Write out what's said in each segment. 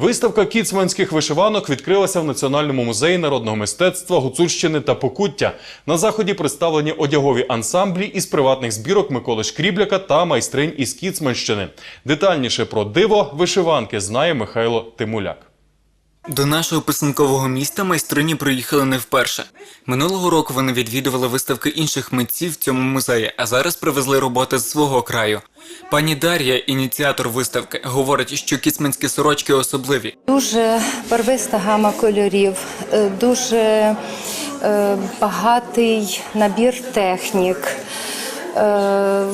Виставка кіцманських вишиванок відкрилася в Національному музеї народного мистецтва Гуцульщини та Покуття. На заході представлені одягові ансамблі із приватних збірок Миколи Шкрібляка та майстринь із Кіцманщини. Детальніше про диво вишиванки знає Михайло Тимуляк. До нашого писанкового міста майстрині приїхали не вперше. Минулого року вони відвідували виставки інших митців в цьому музеї, а зараз привезли роботи з свого краю. Пані Дар'я, ініціатор виставки, говорить, що кіцманські сорочки особливі. Дуже барвиста гама кольорів, е, дуже е, багатий набір технік, е,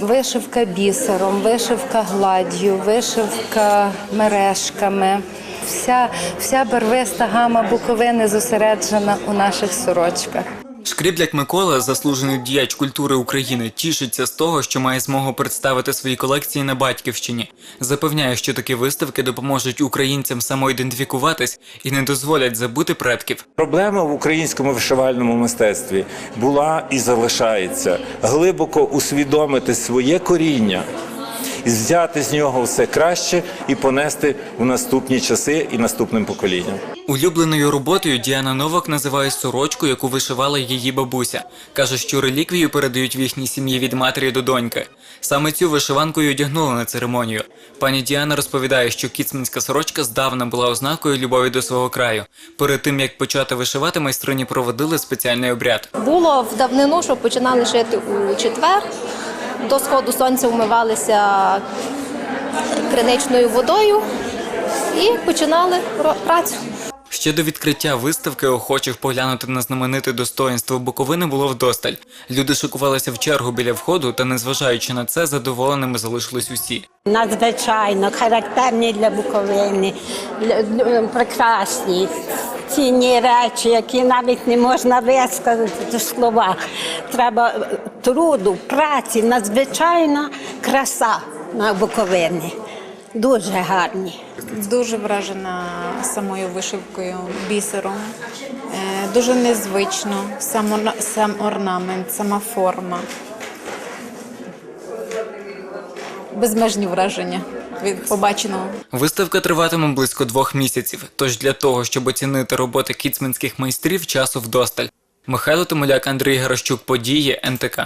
вишивка бісером, вишивка гладдю, вишивка мережками. Вся, вся барвиста гама Буковини зосереджена у наших сорочках. Шкрібляк Микола, заслужений діяч культури України, тішиться з того, що має змогу представити свої колекції на батьківщині. Запевняє, що такі виставки допоможуть українцям самоідентифікуватись і не дозволять забути предків. Проблема в українському вишивальному мистецтві була і залишається глибоко усвідомити своє коріння і взяти з нього все краще і понести в наступні часи і наступним поколінням. Улюбленою роботою Діана Новак називає сорочку, яку вишивала її бабуся. Каже, що реліквію передають в їхній сім'ї від матері до доньки. Саме цю вишиванку й одягнули на церемонію. Пані Діана розповідає, що кіцманська сорочка здавна була ознакою любові до свого краю. Перед тим як почати вишивати, майстрині проводили спеціальний обряд. Було в давнину, що починали шити у четвер. До сходу сонця вмивалися криничною водою і починали працю. Ще до відкриття виставки охочих поглянути на знамените достоїнство Буковини було вдосталь. Люди шикувалися в чергу біля входу, та незважаючи на це, задоволеними залишились усі. надзвичайно характерні для Буковини, прекрасні, цінні речі, які навіть не можна висказати в словах. Треба труду, праці, надзвичайна краса на Буковині. Дуже гарні. Дуже вражена самою вишивкою, бісером. Е, Дуже незвично, сам, сам орнамент, сама форма. Безмежні враження від побаченого. Виставка триватиме близько двох місяців. Тож для того, щоб оцінити роботи кіцманських майстрів, часу вдосталь. Михайло Тимоляк, Андрій Грощук, події НТК.